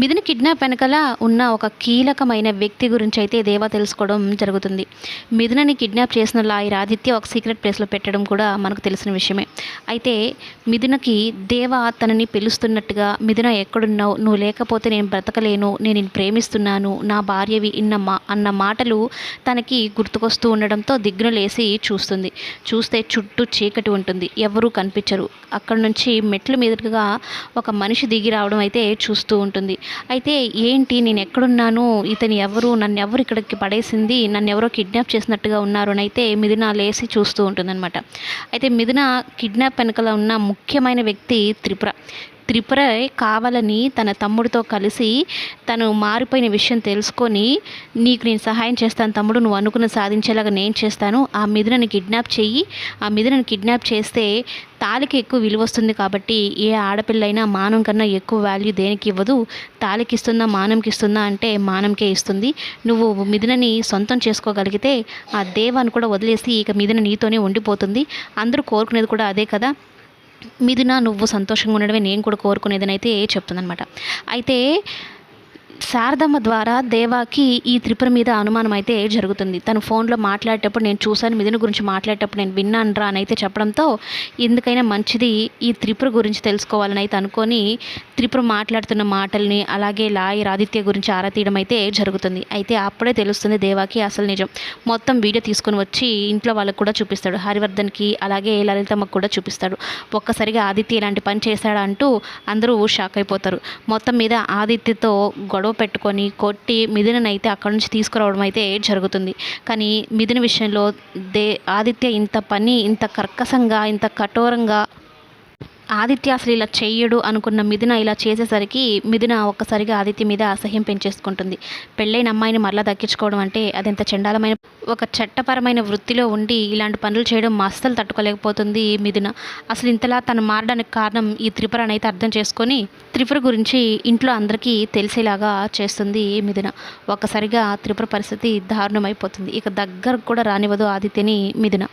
మిథున కిడ్నాప్ వెనకాల ఉన్న ఒక కీలకమైన వ్యక్తి గురించి అయితే దేవా తెలుసుకోవడం జరుగుతుంది. మిథునని కిడ్నాప్ చేసిన లాయర్ ఆదిత్య ఒక సీక్రెట్ ప్లేస్లో పెట్టడం కూడా మనకు తెలిసిన విషయమే. అయితే మిథునకి దేవ తనని పిలుస్తున్నట్టుగా మిథున ఎక్కడున్నావు? నువ్వు లేకపోతే నేను బ్రతకలేను నేను ప్రేమిస్తున్నాను నా భార్యవి ఇన్న మా అన్న మాటలు తనకి గుర్తుకొస్తూ ఉండడంతో దిగ్గున లేసి చూస్తుంది. చూస్తే చుట్టూ చీకటి ఉంటుంది. ఎవరూ కనిపించరు. అక్కడ నుంచి మెట్ల మీదుగా ఒక మనిషి దిగి రావడం అయితే చూస్తూ ఉంటుంది. అయితే ఏంటి నేను ఎక్కడున్నాను? ఇతను ఎవరు? నన్ను ఎవరు ఇక్కడికి పడేసింది? నన్ను ఎవరో కిడ్నాప్ చేసినట్టుగా ఉన్నారు అని అయితే మిథున లేసి చూస్తూ ఉంటుందన్నమాట. అయితే మిథున కిడ్నాప్ వెనకాల ఉన్న ముఖ్యమైన వ్యక్తి త్రిపుర. త్రిపుర కావాలని తన తమ్ముడితో కలిసి తను మారిపోయిన విషయం తెలుసుకొని నీకు నేను సహాయం చేస్తాను తమ్ముడు నువ్వు అనుకున్న సాధించేలాగా నేను చేస్తాను. ఆ మిథునని కిడ్నాప్ చెయ్యి. ఆ మిథునని కిడ్నాప్ చేస్తే తాలికి ఎక్కువ విలువ వస్తుంది కాబట్టి ఏ ఆడపిల్ల అయినా మానం కన్నా ఎక్కువ వాల్యూ దేనికి ఇవ్వదు. తాలికి ఇస్తుందా మానంకి ఇస్తుందా అంటే మానంకే ఇస్తుంది. నువ్వు మిథునని సొంతం చేసుకోగలిగితే ఆ దేవాన్ని కూడా వదిలేసి ఇక మిథున నీతోనే ఉండిపోతుంది. అందరూ కోరుకునేది కూడా అదే కదా. మిథున నువ్వు సంతోషంగా ఉండడమే నేను కూడా కోరుకునేదని అయితే చెప్తుందనమాట అయితే శారదమ్మ ద్వారా దేవాకి ఈ త్రిపుర మీద అనుమానం అయితే జరుగుతుంది. తను ఫోన్లో మాట్లాడేటప్పుడు నేను చూశాను మిథున గురించి మాట్లాడేటప్పుడు నేను విన్నాను రా అని అయితే చెప్పడంతో ఎందుకైనా మంచిది ఈ త్రిపుర గురించి తెలుసుకోవాలని అయితే అనుకొని త్రిపుర మాట్లాడుతున్న మాటల్ని అలాగే లాయర్ ఆదిత్య గురించి ఆరా తీయడం అయితే జరుగుతుంది. అయితే అప్పుడే తెలుస్తుంది దేవాకి అసలు నిజం. మొత్తం వీడియో తీసుకొని వచ్చి ఇంట్లో వాళ్ళకు కూడా చూపిస్తాడు. హరివర్ధన్కి అలాగే లలితమ్మకు కూడా చూపిస్తాడు. ఒక్కసారిగా ఆదిత్య ఇలాంటి పని చేశాడంటూ అందరూ షాక్ అయిపోతారు. మొత్తం మీద ఆదిత్యతో గొడవ గొడవ పెట్టుకొని కొట్టి మిథుననైతే అక్కడి నుంచి తీసుకురావడం అయితే జరుగుతుంది. కానీ మిథున విషయంలో దే ఆదిత్య ఇంత పని ఇంత కర్కశంగా ఇంత కఠోరంగా ఆదిత్య అసలు ఇలా చెయ్యడు అనుకున్న మిథున ఇలా చేసేసరికి మిథున ఒక్కసారిగా ఆదిత్య మీద అసహ్యం పెంచేసుకుంటుంది. పెళ్ళైన అమ్మాయిని మరలా దక్కించుకోవడం అంటే అదెంత చండాలమైన ఒక చట్టపరమైన వృత్తిలో ఉండి ఇలాంటి పనులు చేయడం అస్సలు తట్టుకోలేకపోతుంది మిథున. అసలు ఇంతలా తను మారడానికి కారణం ఈ త్రిపుర అయితే అర్థం చేసుకొని త్రిపుర గురించి ఇంట్లో అందరికీ తెలిసేలాగా చేస్తుంది మిథున. ఒక్కసారిగా త్రిపుర పరిస్థితి దారుణమైపోతుంది. ఇక దగ్గరకు కూడా రానివ్వదు ఆదిత్యని మిథున.